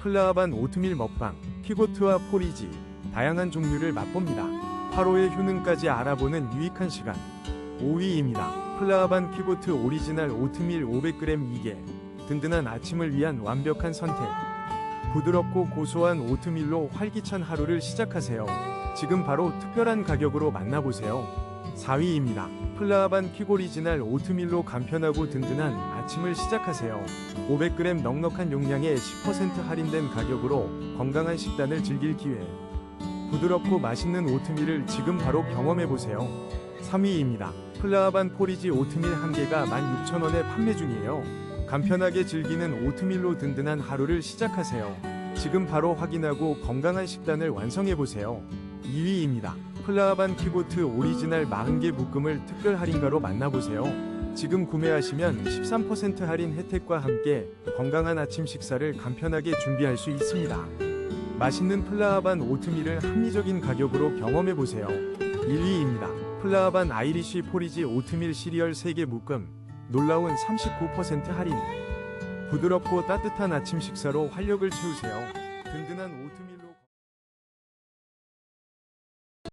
플라하반 오트밀 먹방, 키고트와 포리지, 다양한 종류를 맛봅니다. 화로의 효능까지 알아보는 유익한 시간. 5위입니다. 플라하반 키고트 오리지널 오트밀 500g 2개. 든든한 아침을 위한 완벽한 선택. 부드럽고 고소한 오트밀로 활기찬 하루를 시작하세요. 지금 바로 특별한 가격으로 만나보세요. 4위입니다. 플라하반 퀴고리지널 오트밀로 간편하고 든든한 아침을 시작하세요. 500g 넉넉한 용량에 10% 할인된 가격으로 건강한 식단을 즐길 기회. 부드럽고 맛있는 오트밀을 지금 바로 경험해보세요. 3위입니다. 플라하반 포리지 오트밀 1개가 16,000원에 판매 중이에요. 간편하게 즐기는 오트밀로 든든한 하루를 시작하세요. 지금 바로 확인하고 건강한 식단을 완성해보세요. 2위입니다. 플라하반 키보트 오리지널 40개 묶음을 특별 할인가로 만나보세요. 지금 구매하시면 13% 할인 혜택과 함께 건강한 아침 식사를 간편하게 준비할 수 있습니다. 맛있는 플라하반 오트밀을 합리적인 가격으로 경험해보세요. 1위입니다. 플라하반 아이리쉬 포리지 오트밀 시리얼 3개 묶음 놀라운 39% 할인 부드럽고 따뜻한 아침 식사로 활력을 채우세요. 든든한 오트밀로